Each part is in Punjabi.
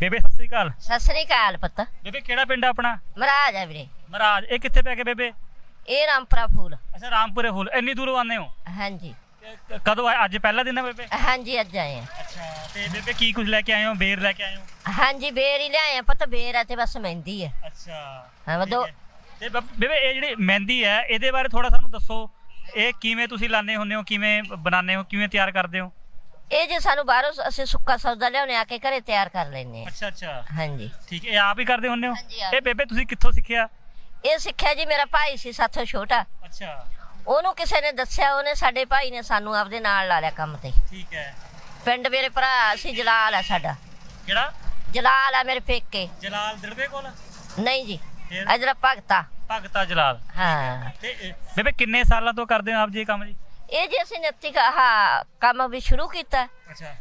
ਬੇਬੇ ਸਤਿ ਸ੍ਰੀ ਅਕਾਲ। ਸਤਿ ਸ੍ਰੀ ਅਕਾਲ ਪੁੱਤ। ਬੇਬੇ ਕਿਹੜਾ ਪਿੰਡ ਆ ਆਪਣਾ? ਮਹਾਰਾਜ ਆ ਵੀਰੇ। ਮਹਾਰਾਜ ਇਹ ਕਿੱਥੇ ਪੈ ਗਏ ਬੇਬੇ? ਇਹ ਰਾਮਪੁਰਾ ਫੂਲ। ਅੱਛਾ ਰਾਮਪੁਰੇ ਫੁੱਲ। ਇੰਨੀ ਦੂਰੋਂ ਆਉਂਦੇ ਹੋ? ਹਾਂਜੀ। ਤੇ ਕਦੋਂ ਆਏ? ਅੱਜ ਪਹਿਲਾ ਦਿਨ ਹੈ ਬੇਬੇ? ਹਾਂਜੀ ਅੱਜ ਆਏ ਆ। ਅੱਛਾ ਤੇ ਬੇਬੇ ਕੀ ਕੁਝ ਲੈ ਕੇ ਆਏ ਹੋ? ਬੇਰ ਲੈ ਕੇ ਆਏ ਹੋ? ਹਾਂਜੀ ਬੇਰ ਹੀ ਲਿਆਏ ਆ ਪੁੱਤ। ਬੇਰ ਆ ਤੇ ਬਸ ਮਹਿੰਦੀ ਹੈ ਅੱਛਾ। ਹਾਂ ਵਧੋ। ਤੇ ਬੇਬੇ ਇਹ ਜਿਹੜੀ ਮਹਿੰਦੀ ਹੈ ਇਹਦੇ ਬਾਰੇ ਥੋੜਾ ਸਾਨੂੰ ਦੱਸੋ। ਇਹ ਕਿਵੇਂ ਤੁਸੀਂ ਲਾਣੇ ਹੁੰਦੇ ਹੋ? ਕਿਵੇਂ ਬਣਾਉਂਦੇ ਹੋ? ਕਿਵੇਂ ਤਿਆਰ ਕਰਦੇ ਹੋ? ਇਹ ਜੇ ਸਾਨੂੰ ਬਾਹਰੋਂ ਅਸੀਂ ਸੁੱਕਾ ਸੌਦਾ ਲਿਆਉਣੇ ਆ ਕੇ ਘਰੇ ਤਿਆਰ ਕਰ ਲੈਨੇ ਆ। ਅੱਛਾ ਅੱਛਾ। ਹਾਂਜੀ। ਠੀਕ ਹੈ ਇਹ ਆਪ ਹੀ ਕਰਦੇ ਹੁੰਦੇ ਹੋ? ਹਾਂਜੀ, ਆਪ। ਇਹ ਬੇਬੇ ਤੁਸੀਂ ਕਿੱਥੋਂ ਸਿੱਖਿਆ? ਇਹ ਸਿੱਖਿਆ ਜੀ ਮੇਰਾ ਭਾਈ ਸੀ ਸਾਥੋਂ ਛੋਟਾ। ਅੱਛਾ। ਉਹਨੂੰ ਕਿਸੇ ਨੇ ਦੱਸਿਆ ਉਹਨੇ ਸਾਡੇ ਭਾਈ ਨੇ ਸਾਨੂੰ ਆਪਦੇ ਨਾਲ ਲਾ ਲਿਆ ਕੰਮ ਤੇ। ਠੀਕ ਹੈ। ਪਿੰਡ ਮੇਰੇ ਭਰਾ ਸੀ ਜਲਾਲ ਆ ਸਾਡਾ। ਕਿਹੜਾ? ਜਲਾਲ ਆ ਮੇਰੇ ਪੇਕੇ। ਜਲਾਲ ਦੜਵੇ ਕੋਲ? ਨਹੀਂ ਜੀ ਫਿਰ? ਅਜਰਾ ਭਗਤਾ। ਭਗਤਾ ਜਲਾਲ। ਹਾਂ। ਤੇ ਇਹ- ਬੇਬੇ ਕਿੰਨੇ ਸਾਲਾਂ ਤੋਂ ਕਰਦੇ ਹੋ ਆਪ ਜੀ ਇਹ ਕੰਮ ਜੀ? ਇਹ ਜੇ ਅਸੀਂ ਨੱਤੀ ਹਾਂ ਕੰਮ ਵੀ ਸ਼ੁਰੂ ਕੀਤਾ। ਅੱਛਾ।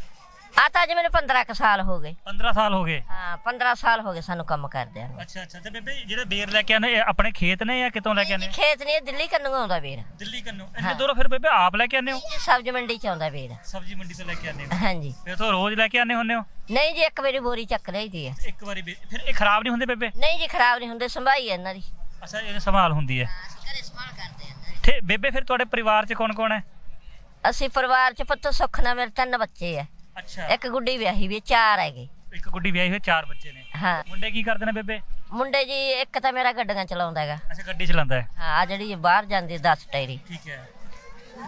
ਆ ਤਾਂ ਅੱਜ ਮੈਨੂੰ 15 ਕੁ ਸਾਲ ਹੋ ਗਏ। 15 ਸਾਲ ਹੋ ਗਏ? ਹਾਂ 15 ਸਾਲ ਹੋ ਗਏ ਸਾਨੂੰ ਕੰਮ ਕਰਦਿਆਂ ਨੂੰ। ਅੱਛਾ ਅੱਛਾ। ਤੇ ਬੇਬੇ ਜਿਹੜੇ ਬੇਰ ਲੈ ਕੇ ਆਨੇ ਇਹ ਆਪਣੇ ਖੇਤ ਨੇ ਜਾਂ ਕਿਤੋਂ ਲੈ ਕੇ ਆਨੇ ਖੇਤ ਨਹੀਂ ਇਹ ਦਿੱਲੀ ਕੰਨੂ ਆਉਂਦਾ ਵੀਰ ਦਿੱਲੀ ਕੰਨੋਂ। ਇੰਨੇ ਦੂਰੋਂ ਫਿਰ ਬੇਬੇ ਆਪ ਲੈ ਕੇ ਆਨੇ ਹੋ? ਇਹ ਸਬਜ਼ੀ ਮੰਡੀ ਚ ਆਉਂਦਾ ਵੀਰ ਸਬਜ਼ੀ ਮੰਡੀ ਤੋਂ ਲੈ ਕੇ ਆਨੇ ਹੋ? ਹਾਂਜੀ। ਫਿਰ ਤੋਂ ਰੋਜ਼ ਲੈ ਕੇ ਆਨੇ ਹੁੰਦੇ ਹੋ? ਨਹੀਂ ਜੀ ਇੱਕ ਵਾਰੀ ਬੋਰੀ ਚੱਕ ਲਈਦੀ ਹੈ ਇੱਕ ਵਾਰੀ ਫਿਰ ਇਹ ਖਰਾਬ ਨਹੀਂ ਹੁੰਦੇ ਬੇਬੇ? ਨਹੀਂ ਜੀ ਖਰਾਬ ਨਹੀਂ ਹੁੰਦੇ ਸੰਭਾਈ ਹੈ ਇਹਨਾਂ ਦੀ। ਅੱਛਾ ਇਹ ਸੰਭਾਲ ਹੁੰਦੀ ਹੈ। ਅਸੀਂ ਘਰੇ ਸੰਭਾਲ ਕਰਦੇ ਤੇ ਬੇਬੇ ਫਿਰ ਤੁਹਾਡੇ ਪਰਿਵਾਰ 'ਚ ਕੌਣ ਕੌਣ ਹੈ? ਅਸੀਂ ਪਰਿਵਾਰ ਚ ਪੁੱਤ ਸੁੱਖ ਨਾਲ ਮੇਰੇ ਤਿੰਨ ਬੱਚੇ ਆ। ਅੱਛਾ। ਇੱਕ ਗੁੱਡੀ ਵਿਆਹੀ ਵੀ ਚਾਰ ਹੈਗੇ। ਇੱਕ ਗੁੱਡੀ ਵਿਆਹੀ ਹੋਈ ਚਾਰ ਬੱਚੇ ਨੇ। ਹਾਂ। ਮੁੰਡੇ ਕੀ ਕਰਦੇ ਨੇ ਬੇਬੇ? ਮੁੰਡੇ ਜੀ ਇੱਕ ਤਾਂ ਮੇਰਾ ਗੱਡੀਆਂ ਚਲਾਉਂਦਾ ਹੈਗਾ। ਅੱਛਾ ਗੱਡੀ ਚਲਾਉਂਦਾ ਹੈ। ਹਾਂ ਜਿਹੜੀ ਬਾਹਰ ਜਾਂਦੀ 10 ਟੈਰੀ ਠੀਕ ਹੈ।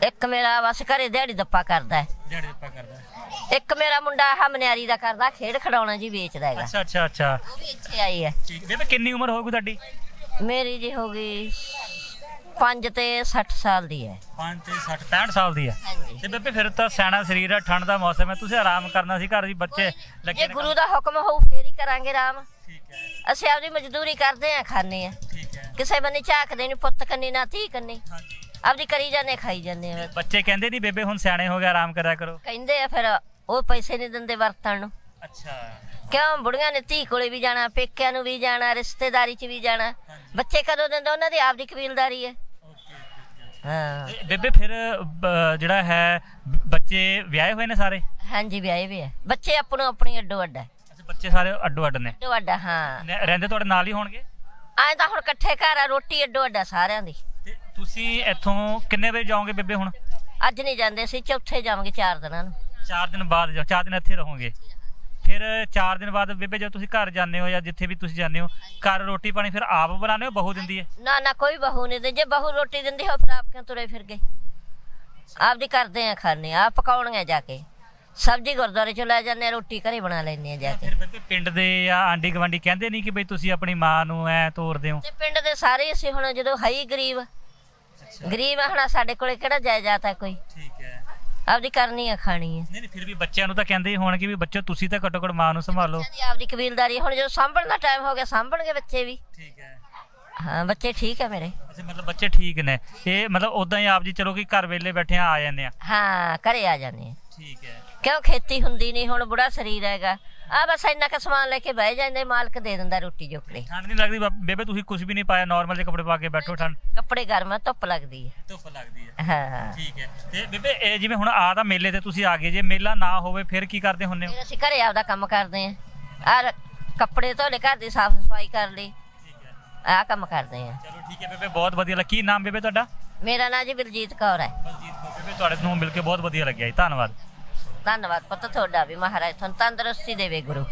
ਇੱਕ ਮੇਰਾ ਬਸ ਘਰੇ ਦਿਹਾੜੀ ਦੱਪਾ ਕਰਦਾ ਹੈ। ਦਿਹਾੜੀ ਦੱਪਾ ਕਰਦਾ ਹੈ। ਇੱਕ ਮੇਰਾ ਮੁੰਡਾ ਆਹ ਮਨਿਆਰੀ ਦਾ ਕਰਦਾ ਖੇਡ ਖਡਾਉਣਾ ਜੀ ਵੇਚਦਾ ਹੈਗਾ। ਅੱਛਾ ਅੱਛਾ ਅੱਛਾ। ਉਹ ਵੀ ਇੱਥੇ ਆਈ ਹੈ। ਠੀਕ ਬੇਬੇ ਕਿੰਨੀ ਉਮਰ ਹੋਊਗੀ ਤੁਹਾਡੀ? ਮੇਰੀ ਜੀ ਹੋ ਗਈ 5 ਤੇ 60 ਸਾਲ ਦੀ ਹੈ। 5 ਤੇ 60 65 ਸਾਲ ਦੀ ਹੈ। ਹਾਂਜੀ। ਤੇ ਬੇਬੇ ਫਿਰ ਤਾਂ ਸਿਆਣਾ ਸਰੀਰ ਹੈ ਠੰਡ ਦਾ ਮੌਸਮ ਹੈ ਤੁਸੀਂ ਆਰਾਮ ਕਰਨਾ ਸੀ ਘਰ ਦੀ ਬੱਚੇ ਲੱਗੇ ਜੇ ਨੇ ਗੁਰੂ ਦਾ ਹੁਕਮ ਹੋਊ ਫੇਰ ਹੀ ਕਰਾਂਗੇ ਰਾਮ ਠੀਕ ਹੈ। ਅਸੀਂ ਆਪਦੀ ਮਜ਼ਦੂਰੀ ਕਰਦੇ ਆ ਖਾਣੇ ਆ ਠੀਕ ਹੈ। ਕਿਸੇ ਬੰਨੇ ਝਾਕਦੇ ਨਹੀਂ ਪੁੱਤ ਕੰਨੀ ਨਾ ਧੀ ਕੰਨੀ। ਹਾਂਜੀ। ਆਪਦੀ ਕਰੀ ਜਾਂਦੇ ਖਾਈ ਜਾਂਦੇ ਆ ਬੱਚੇ ਕਹਿੰਦੇ ਨਹੀਂ ਬੇਬੇ ਹੁਣ ਸਿਆਣੇ ਹੋ ਗਏ ਆਰਾਮ ਕਰਿਆ ਕਰੋ। ਕਹਿੰਦੇ ਆ ਫਿਰ ਉਹ ਪੈਸੇ ਨਹੀਂ ਦਿੰਦੇ ਵਰਤਣ ਨੂੰ। ਅੱਛਾ। ਕਿਉਂ? ਬੁੜੀਆਂ ਨੇ ਧੀ ਕੋਲੇ ਵੀ ਜਾਣਾ ਪੇਕਿਆਂ ਨੂੰ ਵੀ ਜਾਣਾ ਰਿਸ਼ਤੇਦਾਰੀ 'ਚ ਵੀ ਜਾਣਾ। ਬੱਚੇ ਕਦੋਂ ਦਿੰਦੇ? ਉਹਨਾਂ ਦੀ ਆਪਦੀ ਕਬੀਲਦਾਰੀ ਹੈ। ਹਾਂ। ਬੇਬੇ ਫਿਰ ਬ- ਜਿਹੜਾ ਹੈ ਬੱਚੇ ਵਿਆਹੇ ਹੋਏ ਨੇ ਸਾਰੇ? ਹਾਂਜੀ ਵਿਆਹੇ ਵੀ ਹੈ। ਬੱਚੇ ਆਪਣੋ ਆਪਣੀ ਅੱਡੋ ਅੱਡਾ ਅੱਛਾ ਬੱਚੇ ਸਾਰੇ ਅੱਡੋ ਅੱਡ ਨੇ? ਅੱਡੋ ਅੱਡਾ ਹਾਂ ਨੇ- ਰਹਿੰਦੇ ਤੁਹਾਡੇ ਨਾਲ ਹੀ ਹੋਣਗੇ? ਐਂ ਤਾਂ ਹੁਣ ਇਕੱਠੇ ਘਰ ਆ ਰੋਟੀ ਅੱਡੋ ਅੱਡਾ ਸਾਰਿਆਂ ਦੀ। ਤੇ ਤੁਸੀਂ ਇੱਥੋਂ ਕਿੰਨੇ ਵਜੇ ਜਾਓਗੇ ਬੇਬੇ ਹੁਣ? ਅੱਜ ਨਹੀਂ ਜਾਂਦੇ ਸੀ ਚੌਥੇ ਜਾਵਾਂਗੇ ਚਾਰ ਦਿਨਾਂ ਨੂੰ। 4 ਦਿਨ ਬਾਅਦ ਜਾਓ 4 ਦਿਨ ਇੱਥੇ ਰਹੋਗੇ। ਫਿਰ 4 ਦਿਨ ਬਾਅਦ ਬੇਬੇ ਜਦ ਤੁਸੀਂ ਘਰ ਜਾਂਦੇ ਹੋ ਜਾਂ ਜਿੱਥੇ ਵੀ ਤੁਸੀਂ ਜਾਂਦੇ ਹੋ ਘਰ ਰੋਟੀ ਪਾਣੀ ਫਿਰ ਆਪ ਬਣਾਉਂਦੇ ਹੋ ਬਹੂ ਦਿੰਦੀ ਹੈ? ਨਾ ਨਾ ਕੋਈ ਬਹੂ ਨਹੀਂ ਦੇ ਜੇ ਬਹੂ ਰੋਟੀ ਦਿੰਦੀ ਹੋ ਫਿਰ ਆਪ ਕਿਉਂ ਤੁਰੇ ਫਿਰ ਗਏ ਆਪਦੀ ਕਰਦੇ ਆ ਖਾਣੇ ਆ ਪਕਾਉਣੀਆਂ ਜਾ ਕੇ। ਸਬਜ਼ੀ ਗੁਰਦੁਆਰੇ ਚ ਲੈ ਜਾਂਦੇ ਆ ਰੋਟੀ ਘਰੇ ਬਣਾ ਲੈਂਦੇ ਆ ਜਾ ਕੇ। ਫਿਰ ਬੇਬੇ ਪਿੰਡ ਦੇ ਜਾਂ ਆਂਢੀ ਗਵਾਂਢੀ ਕਹਿੰਦੇ ਨਹੀਂ ਕਿ ਬਈ ਤੁਸੀਂ ਆਪਣੀ ਮਾਂ ਨੂੰ ਐ ਤੋਰਦੇ ਹੋ? ਤੇ ਪਿੰਡ ਦੇ ਸਾਰੇ ਅਸੀਂ ਹੁਣ ਜਦੋਂ ਹੈ ਹੀ ਗਰੀਬ ਗਰੀਬ ਆ ਹੁਣ ਸਾਡੇ ਕੋਲੇ ਕਿਹੜਾ ਜਾਇਦਾਦ ਹੈ ਕੋਈ? ਠੀਕ। ਆਪਦੀ ਕਰਨੀ ਆ ਖਾਣੀ ਆ। ਨਹੀਂ ਨਹੀਂ ਫਿਰ ਵੀ ਬੱਚਿਆਂ ਨੂੰ ਤਾਂ ਕਹਿੰਦੇ ਹੀ ਹੋਣਗੇ ਵੀ ਬੱਚੋ ਤੁਸੀਂ ਤਾਂ ਘੱਟੋ ਘੱਟ ਮਾਂ ਨੂੰ ਸੰਭਾਲੋ। ਬੱਚਿਆਂ ਦੀ ਆਪਦੀ ਕਬੀਲਦਾਰੀ ਹੁਣ ਜਦੋਂ ਸਾਂਭਣ ਦਾ ਟਾਈਮ ਹੋ ਗਿਆ ਸਾਂਭਣਗੇ ਬੱਚੇ ਵੀ। ਠੀਕ ਹੈ। ਹਾਂ ਬੱਚੇ ਠੀਕ ਆ ਮੇਰੇ। ਅੱਛਾ ਮਤਲਬ ਬੱਚੇ ਠੀਕ ਨੇ। ਇਹ ਮਤਲਬ ਉਦਾਂ ਹੀ ਆਪ ਜੀ ਚਲੋ ਕਿ ਘਰ ਵੇਲੇ ਬੈਠੇ ਆ ਆ ਜਾਂਦੇ ਆ। ਹਾਂ ਘਰੇ ਆ ਜਾਂਦੇ ਆ। ਠੀਕ ਹੈ। ਕਿਉਂ ਖੇਤੀ ਹੁੰਦੀ ਨਹੀਂ ਹੁਣ ਬੁੜਾ ਸਰੀਰ ਹੈਗਾ। ਆ ਬਸ ਇੰਨਾ ਕੁ ਸਮਾਨ ਲੈ ਕੇ ਬਹਿ ਜਾਂਦੇ ਮਾਲਕ ਦੇ ਦਿੰਦਾ ਰੋਟੀ ਜੋਕੜੀ। ਠੰਡ ਨਹੀਂ ਲੱਗਦੀ ਬਾ- ਬੇਬੇ ਤੁਸੀਂ ਕੁਝ ਵੀ ਨਹੀਂ ਪਾਇਆ ਨਾਰਮਲ ਜਿਹੇ ਕੱਪੜੇ ਪਾ ਕੇ ਬੈਠੋ ਠੰਡ। ਕੱਪੜੇ ਗਰਮ ਆ ਧੁੱਪ ਲੱਗਦੀ ਹੈ ਧੁੱਪ ਲੱਗਦੀ ਹੈ ਹਾਂ। ਠੀਕ ਹੈ। ਤੇ ਬੇਬੇ ਇਹ ਜਿਵੇਂ ਹੁਣ ਆ ਤਾਂ ਮੇਲੇ ਤੇ ਤੁਸੀਂ ਆ ਗਏ ਜੇ ਮੇਲਾ ਨਾ ਹੋਵੇ ਫਿਰ ਕੀ ਕਰਦੇ ਹੁੰਦੇ ਹੋ? ਫਿਰ ਅਸੀਂ ਘਰੇ ਆਪਦਾ ਕੰਮ ਕਰਦੇ ਆ। ਆ ਕੱਪੜੇ ਧੋਲੇ ਘਰ ਦੀ ਸਾਫ਼ ਸਫ਼ਾਈ ਕਰ ਲਈ। ਠੀਕ ਹੈ। ਆ ਕੰਮ ਕਰਦੇ ਆ। ਚਲੋ ਠੀਕ ਹੈ ਬੇਬੇ ਬਹੁਤ ਵਧੀਆ ਲੱਗਾ ਕੀ ਨਾਮ ਬੇਬੇ ਤੁਹਾਡਾ? ਮੇਰਾ ਨਾਂ ਜੀ ਬਲਜੀਤ ਕੌਰ ਹੈ। ਬਲਜੀਤ ਕੌਰ। ਬੇਬੇ ਤੁਹਾਡੇ ਨੂੰ ਮਿਲ ਕੇ ਬਹੁਤ ਵਧੀਆ ਲੱਗਿਆ ਜੀ। ਧੰਨਵਾਦ। ਧੰਨਵਾਦ ਪੁੱਤ ਤੁਹਾਡਾ ਵੀ ਮਹਾਰਾਜ ਤੁਹਾਨੂੰ ਤੰਦਰੁਸਤੀ ਦੇਵੇ ਗੁਰੂ।